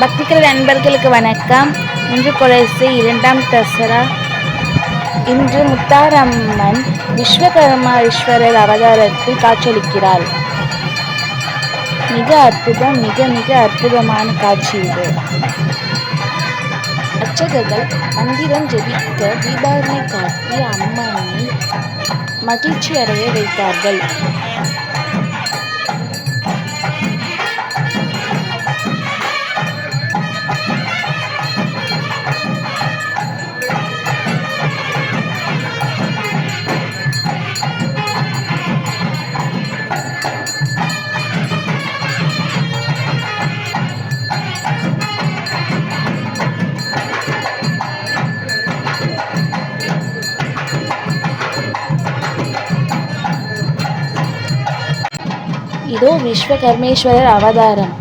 பக்திகள் நண்பர்களுக்கு வணக்கம். இன்று குலசை இரண்டாம் தசரா. இன்று முத்தாரம்மன் விஸ்வகர்மா ஈஸ்வரர் அவதாரத்தில் காட்சியளிக்கிறாள் மிக அற்புதம் மிக மிக அற்புதமான காட்சி இது. அர்ச்சகர்கள் மந்திரம் ஜெபிக்க தீபாவளி காட்டி அம்மனை மகிழ்ச்சி அடைய வைத்தார்கள். இதோ விஸ்வகர்மேஸ்வரர் அவதாரம்.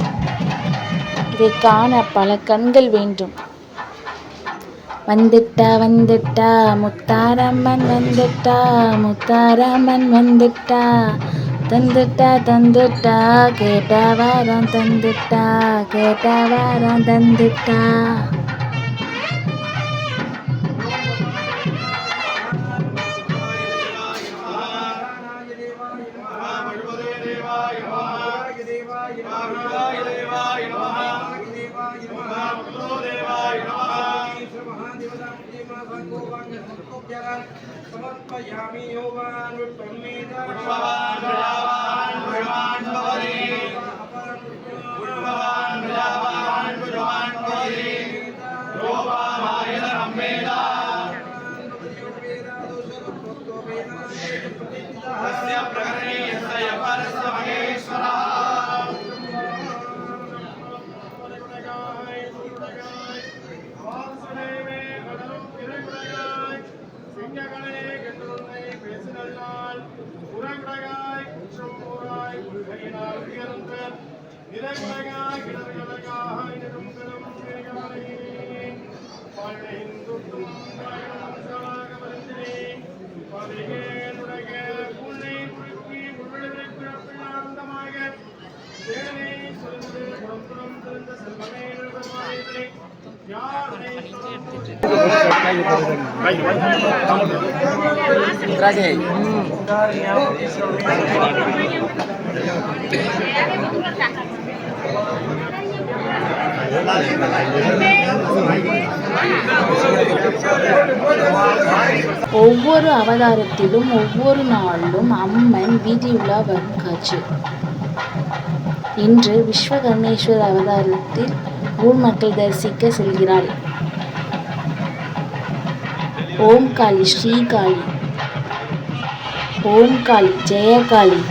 இதை காண பல கண்கள் வேண்டும். வந்துட்டா வந்துட்டா முத்தாரம்மன் வந்துட்டா முத்தாரம்மன் வந்துட்டா தந்துட்டா தந்துட்டா கேட்ட வாரம் தந்துட்டா கேட்ட வாரம் தந்துட்டா. जगन् समर्पयामि योगान् पुष्पवान् प्रजावान् पुष्पवान् भवति पुष्पवान् प्रजावान् पुष्पवान् भवति रूपामायधनं वेदा तस्य प्रकरणे यस्य சொல்வது ஒவ்வொரு அவதாரத்திலும் ஒவ்வொரு நாளும் அம்மன் வீதியுலா வரும் காட்சி இன்று விஸ்வகர்மேஸ்வரர் அவதாரத்தில் ஊர் மக்கள் தரிசிக்க செல்கிறாள். ஓம் காளி ஸ்ரீ காளி ஓம் காளி ஜெயகாளி.